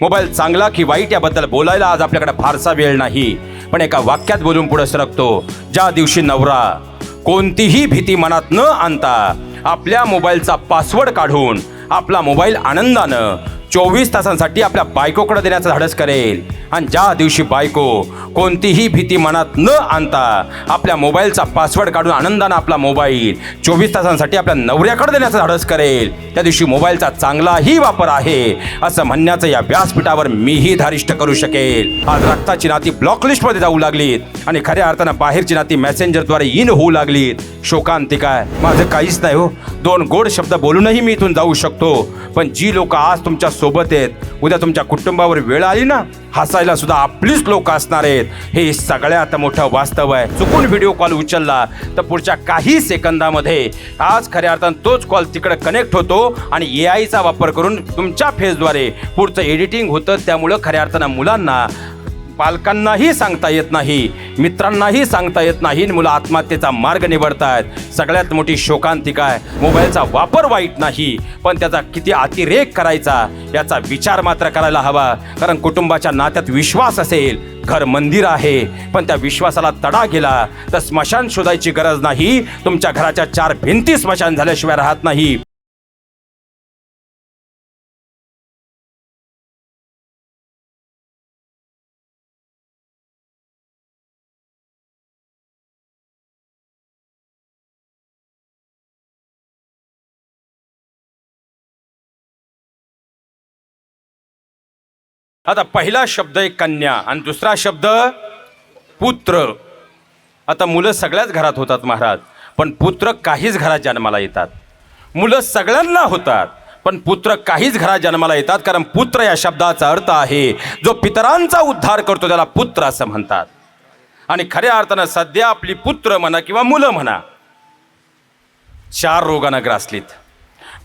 Mobile चांगला की वाईट याबद्दल बोलायला आज आपल्याकडे फारसा वेळ नाही. पण एका वाक्यात बोलून पुढे सरकतो. ज्या दिवशी नवरा कोणतीही भीती मनात न आणता आपल्या मोबाईलचा पासवर्ड काढून आपला मोबाईल आनंदानं चोवीस तासांसाठी आपल्या बायकोकडे देण्याचं धाडस करेल. आणि ज्या दिवशी बायको कोणतीही भीती मनात न आणता आपल्या मोबाईलचा पासवर्ड काढून आनंदानं आपला मोबाईल चोवीस तासांसाठी आपल्या नवऱ्याकडे देण्याचं धाडस करेल त्या दिवशी मोबाईलचा चांगलाही वापर आहे असं म्हणण्याचं या व्यासपीठावर मीही धारिष्ट करू शकेल. आज रक्ताची नाती ब्लॉकलिस्टमध्ये जाऊ लागलीत आणि खऱ्या अर्थानं बाहेरची नाती मेसेंजरद्वारे इन होऊ लागलीत. शोकांतिका माझं काहीच नाही हो. दोन गोड शब्द बोलूनही मी इथून जाऊ शकतो. पण जी लोक आज तुमच्यासोबत आहेत उद्या तुमच्या कुटुंबावर वेळ आली ना हसायला सुद्धा आपलीच लोक असणार आहेत. हे सगळ्यात मोठं वास्तव आहे. चुकून व्हिडिओ कॉल उचलला तर पुढच्या काही सेकंदामध्ये आज खऱ्या अर्थानं तोच कॉल तिकडे कनेक्ट होतो आणि ए आयचा वापर करून तुमच्या फेसद्वारे पुढचं एडिटिंग होतं. त्यामुळं खऱ्या अर्थानं मुलांना पालकांनाही सांगता येत नाही मित्रांनाही सांगता येत नाही मुलं आत्महत्येचा मार्ग निवडतायत. सगळ्यात मोठी शोकांतिका आहे मोबाईलचा वापर वाईट नाही पण त्याचा किती अतिरेक करायचा याचा विचार मात्र करायला हवा. कारण कुटुंबाच्या नात्यात विश्वास असेल घर मंदिर आहे पण त्या विश्वासाला तडा गेला तर स्मशान शोधायची गरज नाही तुमच्या घराच्या चार भिंती स्मशान झाल्याशिवाय राहत नाही. आता पहिला शब्द आहे कन्या आणि दुसरा शब्द पुत्र. आता मुलं सगळ्याच घरात होतात महाराज पण पुत्र काहीच घरात जन्माला येतात. मुलं सगळ्यांना होतात पण पुत्र काहीच घरात जन्माला येतात कारण पुत्र या शब्दाचा अर्थ आहे जो पितरांचा उद्धार करतो त्याला पुत्र असं म्हणतात. आणि खऱ्या अर्थानं सध्या आपली पुत्र म्हणा किंवा मुलं म्हणा चार रोगानं ग्रासलीत.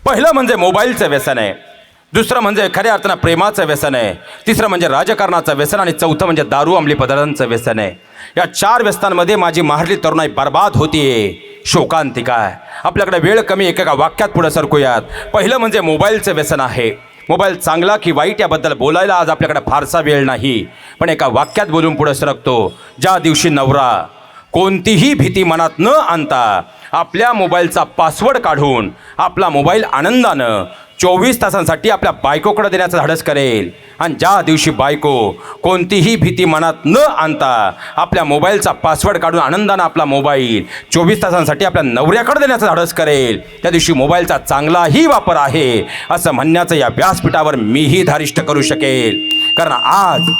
पहिलं म्हणजे मोबाईलचं व्यसन आहे. दुसरं म्हणजे खऱ्या अर्थानं प्रेमाचं व्यसन आहे. तिसरं म्हणजे राजकारणाचं व्यसन आणि चौथं म्हणजे दारू अंमली पदार्थांचं व्यसन आहे. या चार व्यसनांमध्ये माझी महारली तरुणाई बर्बाद होतीये. शोकांतिका आहे. आपल्याकडे वेळ कमी एकेका वाक्यात पुढे सरकूयात. पहिलं म्हणजे मोबाईलचं व्यसन आहे. मोबाईल चांगला की वाईट याबद्दल बोलायला आज आपल्याकडे फारसा वेळ नाही. पण एका वाक्यात बोलून पुढे सरकतो. ज्या दिवशी नवरा कोणतीही भीती मनात न आणता आपल्या मोबाईलचा पासवर्ड काढून आपला मोबाईल आनंदानं चोवीस तासांसाठी आपल्या बायकोकडे देण्याचं धाडस करेल. आणि ज्या दिवशी बायको कोणतीही भीती मनात न आणता आपल्या मोबाईलचा पासवर्ड काढून आनंदानं आपला मोबाईल चोवीस तासांसाठी आपल्या नवऱ्याकडे देण्याचं धाडस करेल. त्या दिवशी मोबाईलचा चांगलाही वापर आहे असं म्हणण्याचं या व्यासपीठावर मीही धारिष्ट करू शकेल. कारण आज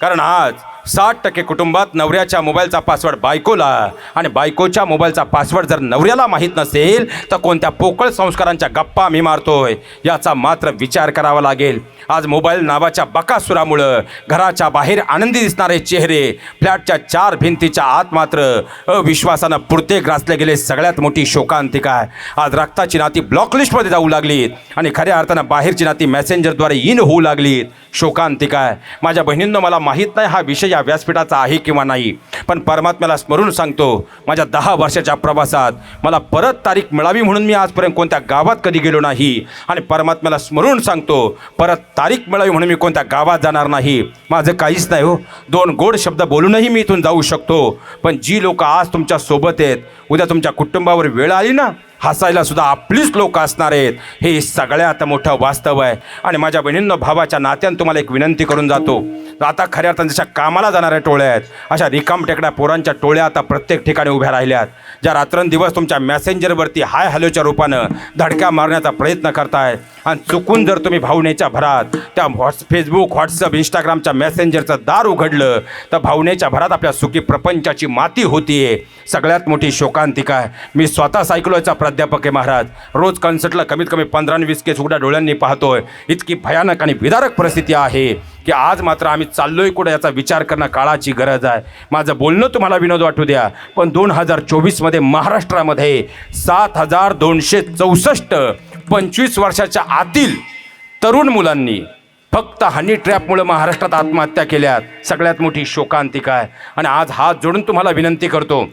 कारण आज साठ टक्के कुटुंबात नवऱ्याच्या मोबाईलचा पासवर्ड बायकोला. आणि बायकोच्या मोबाईलचा पासवर्ड जर नवऱ्याला माहीत नसेल तर कोणत्या पोकळ संस्कारांच्या गप्पा मी मारतोय? याचा मात्र विचार करावा लागेल. आज मोबाईल नावाच्या बकासुरामुळं घराच्या बाहेर आनंदी दिसणारे चेहरे फ्लॅटच्या चार भिंतीच्या आत मात्र अविश्वासानं पुरते ग्रासले गेले सगळ्यात मोठी शोकांतिका आहे. आज रक्ताची नाती ब्लॉकलिस्टमध्ये जाऊ लागलीत आणि खऱ्या अर्थानं बाहेरची नाती मेसेंजरद्वारे इन होऊ लागलीत. शोकांतिका आहे. माझ्या बहिणींनं मला माहीत नाही हा विषय या व्यासपीठाचा आहे किंवा नाही. पण परमात्म्याला स्मरून सांगतो माझ्या दहा वर्षाच्या प्रवासात मला परत तारीख मिळावी म्हणून मी आजपर्यंत कोणत्या गावात कधी गेलो नाही. आणि परमात्म्याला स्मरून सांगतो परत तारीख मिळावी म्हणून मी कोणत्या गावात जाणार नाही. माझं काहीच नाही हो. दोन गोड शब्द बोलूनही मी इथून जाऊ शकतो. पण जी लोक आज तुमच्यासोबत आहेत उद्या तुमच्या कुटुंबावर वेळ आली ना हसायला सुद्धा आपलीच लोक असणार आहेत. हे सगळ्यात मोठं वास्तव आहे. आणि माझ्या बहिणींनो भावाच्या नात्यानं तुम्हाला एक विनंती करून जातो. आता खऱ्या अर्थानं जशा कामाला जाणाऱ्या टोळ्या आहेत अशा रिकाम टेकड्या पोरांच्या टोळ्या आता प्रत्येक ठिकाणी उभ्या राहिल्यात. ज्या रात्रंदिवस तुमच्या मॅसेंजरवरती हाय हॅलोच्या रूपानं धडक्या मारण्याचा प्रयत्न करतायत. आणि चुकून जर तुम्ही भावनेच्या भरात त्या व्हॉट्स फेसबुक व्हॉट्सअप इंस्टाग्रामच्या मेसेंजरचं दार उघडलं तर भावनेच्या भरात आपल्या सुखी प्रपंचाची माती होतीये. सगळ्यात मोठी शोकांतिका आहे. मी स्वतः सायकोलॉजीचा प्राध्यापक आहे महाराज. रोज कन्सर्टला कमीत कमी पंधरा आणि वीस केस उघड्या डोळ्यांनी पाहतोय. इतकी भयानक आणि विदारक परिस्थिती आहे की आज मात्र आम्ही चाललोय कुठं याचा विचार करणं काळाची गरज आहे. माझं बोलणं तुम्हाला विनोद वाटू द्या पण दोन हजार चोवीसमध्ये महाराष्ट्रामध्ये सात हजार दोनशे चौसष्ट पंचवीस वर्षाच्या आतील तरुण मुलांनी फक्त हनी ट्रॅपमुळे महाराष्ट्रात आत्महत्या केल्यात सगळ्यात मोठी शोकांतिका आहे. आणि आज हात जोडून तुम्हाला विनंती करतो.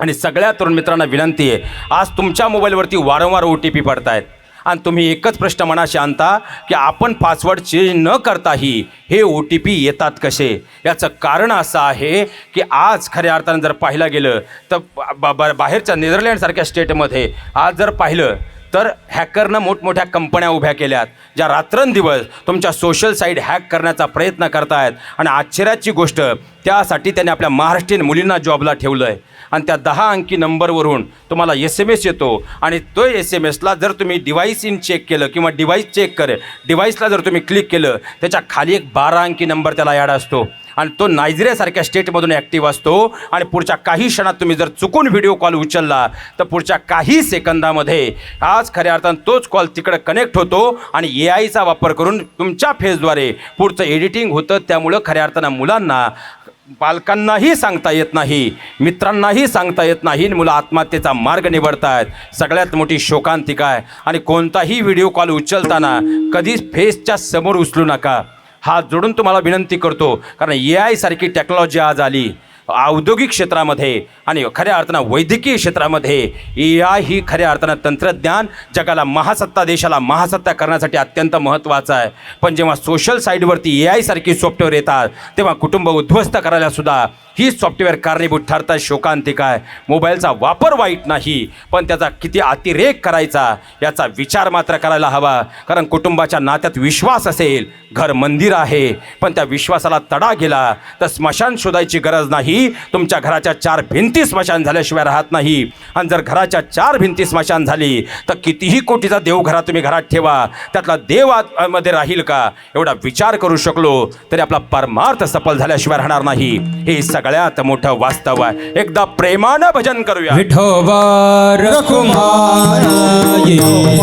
आणि सगळ्या तरुण मित्रांना विनंती आहे. आज तुमच्या मोबाईलवरती वारंवार ओ टी पी पडतायत. आणि तुम्ही एकच प्रश्न मनाशी आणता की आपण पासवर्ड चेंज न करताही हे ओ टी पी येतात कसे? याचं कारण असं आहे की आज खऱ्या अर्थानं जर पाहिलं गेलं तर बा बाहेरच्या नेदरलँडसारख्या स्टेटमध्ये आज जर पाहिलं तर हॅकरनं मोठमोठ्या कंपन्या उभ्या केल्यात ज्या रात्रंदिवस तुमच्या सोशल साईट हॅक करण्याचा प्रयत्न करतायत. आणि आश्चर्याची गोष्ट त्यासाठी त्याने आपल्या महाराष्ट्रीयन मुलींना जॉबला ठेवलं आहे आणि त्या दहा अंकी नंबरवरून तुम्हाला एस एम एस येतो. आणि तो एस एम एसला जर तुम्ही डिव्हाइस इन चेक केलं किंवा डिव्हाइस चेक करे डिव्हाइसला जर तुम्ही क्लिक केलं त्याच्याखाली एक बारा अंकी नंबर त्याला ॲड असतो. आणि तो नायजेरियासारख्या स्टेटमधून ॲक्टिव्ह असतो. आणि पुढच्या काही क्षणात तुम्ही जर चुकून व्हिडिओ कॉल उचलला तर पुढच्या काही सेकंदामध्ये आज खऱ्या अर्थानं तोच कॉल तिकडे कनेक्ट होतो आणि ए आयचा वापर करून तुमच्या फेसद्वारे पुढचं एडिटिंग होतं. त्यामुळं खऱ्या अर्थानं मुलांना पालकांनाही सांगता येत नाही मित्रांनाही सांगता येत नाही मुलं आत्महत्येचा मार्ग निवडतायत. सगळ्यात मोठी शोकांतिका आहे आणि कोणताही व्हिडिओ कॉल उचलताना कधीच फेसच्या समोर उचलू नका. हात जोडून तुम्हाला विनंती करतो कारण ए आयसारखी टेक्नॉलॉजी आज आली. औद्योगिक क्षेत्रामध्ये आणि खऱ्या अर्थानं वैद्यकीय क्षेत्रामध्ये ए आय ही खऱ्या अर्थानं तंत्रज्ञान जगाला महासत्ता देशाला महासत्ता करण्यासाठी अत्यंत महत्त्वाचं आहे. पण जेव्हा सोशल साईडवरती ए आयसारखी सॉफ्टवेअर येतात तेव्हा कुटुंब उद्ध्वस्त करायला सुद्धा ही सॉफ्टवेअर कारणीभूत ठरतात शोकांतिका आहे. मोबाईलचा वापर वाईट नाही. पण त्याचा किती अतिरेक करायचा याचा विचार मात्र करायला हवा. कारण कुटुंबाच्या नात्यात विश्वास असेल घर मंदिर आहे. पण त्या विश्वासाला तडा गेला तर स्मशान शोधायची गरज नाही. तुमच्या घराच्या चार भिंती स्मशान झाल्याशिवाय राहत नाही. आणि जर घराच्या चार भिंती स्मशान झाली तर कितीही कोटीचा देव घरात तुम्ही घरात ठेवा. त्यातला देवमध्ये राहील का? एवढा विचार करू शकलो तरी आपला परमार्थ सफल झाल्याशिवाय राहणार नाही. हे सगळं सगळ्यात मोठं वास्तव आहे. एकदा प्रेमानं भजन करूया. विठोबा रखुमार ये